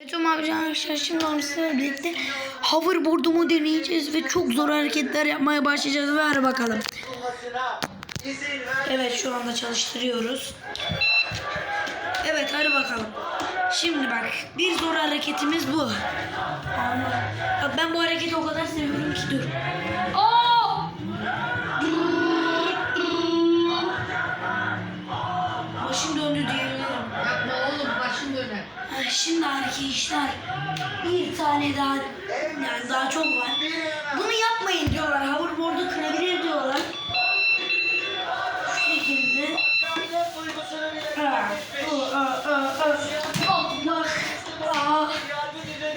Evet arkadaşlar şimdi sizlerle birlikte hoverboard'umu deneyeceğiz ve çok zor hareketler yapmaya başlayacağız ve hadi bakalım. Evet şu anda çalıştırıyoruz. Evet hadi bakalım. Şimdi bak bir zor hareketimiz bu. Bak ben bu hareketi o kadar seviyorum ki dur. Şimdi arkadaşlar bir tane daha yani daha çok var. Bunu yapmayın diyorlar. Hoverboard'u kırabilir diyorlar. Şu şekilde. Allah. Aa,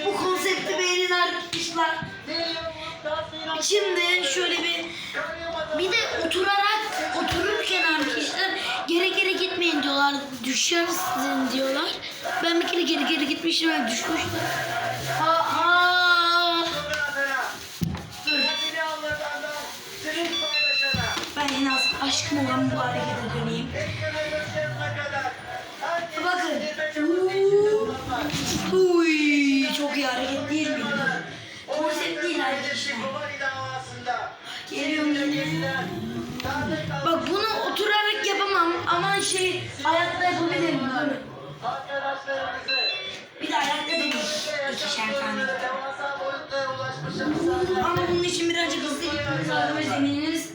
bu konsepti beğenin arkadaşlar. Şimdi şöyle bir bir de oturarak gitmeyin diyorlar. Düşersin diyorlar. Ben bir kere geri geri gitmiştim ve düşmüştüm. Aa, dur. Ben en az aşkım olan bu harekete döneyim. Bakın. Uy, şey ayakta yapabilirim. Dur. Bir de ayakta deneyim. İkişer tane. Ama bunun için birazcık hızlı gitmemiz lazım ve zemininiz.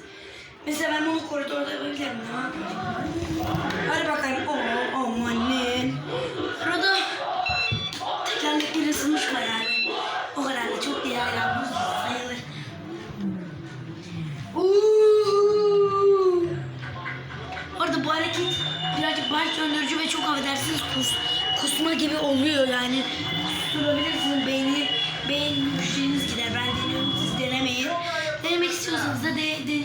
Mesela ben bunu koridorda yapabilirim. Tamam. Hadi bakalım. Oo, amanın. Burada birazcık baş döndürücü ve çok affedersiniz kus, kusma gibi oluyor yani. Kusturabilirsiniz beyni, beyin müşteriniz gider. Ben deniyorum siz denemeyin. Denemek istiyorsanız da de, de,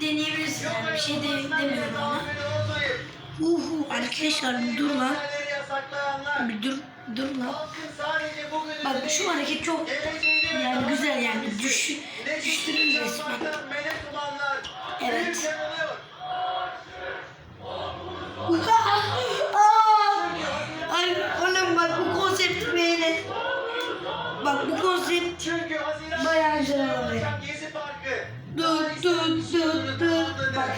deneyebilirsiniz yani bir şey de, demiyorum ona. Uhu arkadaşlar dur lan. Bir dur, dur lan. Bak şu hareket çok yani güzel yani düş, düştürür resmen. Evet. Bak bu konsept bayağı güzel olabilir. Dur dur dur dur. Bak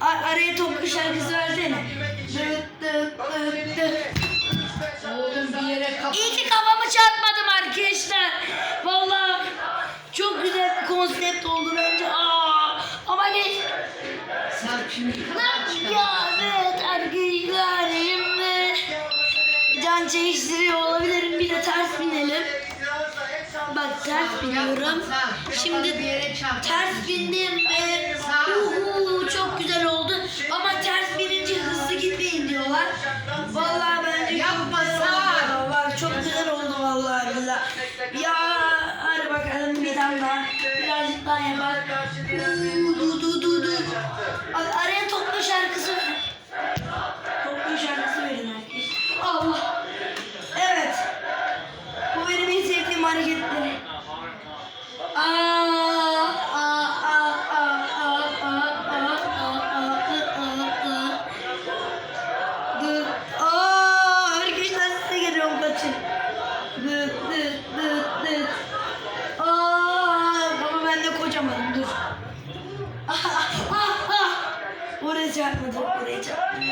a- araya toplu şarkısı versene. Dur dur dur. Oğlum bir yere kap. İyi ki kafamı çarpmadım arkadaşlar. Vallahi çok güzel bir konsept oldu bence. Aa, ama ne? Sarp şimdi kapat. Ya evet arkadaşlar şimdi can çekiştiriyor olabilirim. Bir de ters binelim. Bak ters biniyorum. Şimdi ters bindim ve uhu, çok güzel oldu. Ama ters binince hızlı gitmeyin diyorlar. Vallahi bence çok Yapma güzel Sarp. oldu. Bak çok güzel oldu vallahi billahi. Ya hadi bakalım bir tane daha. Birazcık daha yapar. Uuu, Du du du du. Bak araya toplu şarkısı çarpmadım, oraya çarpmadım.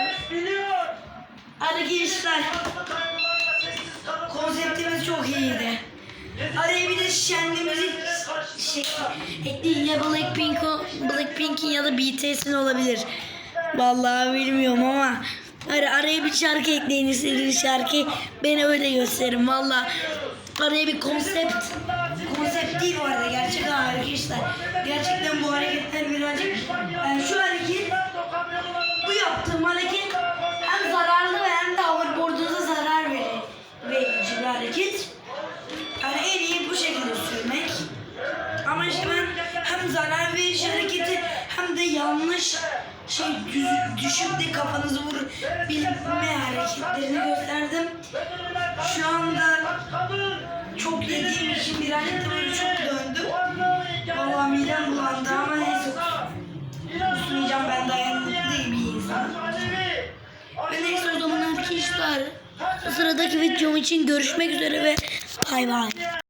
Hadi gençler. Konseptimiz çok iyiydi. Araya bir de kendi müzik şey, ekleyin ya Blackpink, Blackpink'in ya da BTS'in olabilir. Vallahi bilmiyorum ama ara, araya bir şarkı ekleyin istediğiniz şarkı beni öyle gösterin valla. Araya bir konsept konsept değil bu arada gerçek arkadaşlar. Gerçekten bu hareketler birazcık yani şu hareket bu yaptığım hareket hem zararlı hem de hoverboard'unuza zarar verir, verici bir hareket. Yani en iyi bu şekilde sürmek. Ama işte ben hem zarar verici hareketi hem de yanlış şey düşüp de kafanızı vur hareketlerini gösterdim. Şu anda çok yediğim için birazcık böyle çok döndüm. Vallahi midem bulandı ama neyse. Kusmayacağım ben dayanıklı değil bir insanım. Ve neyse o zaman arkadaşlar Sıradaki videom için görüşmek üzere ve bay bay.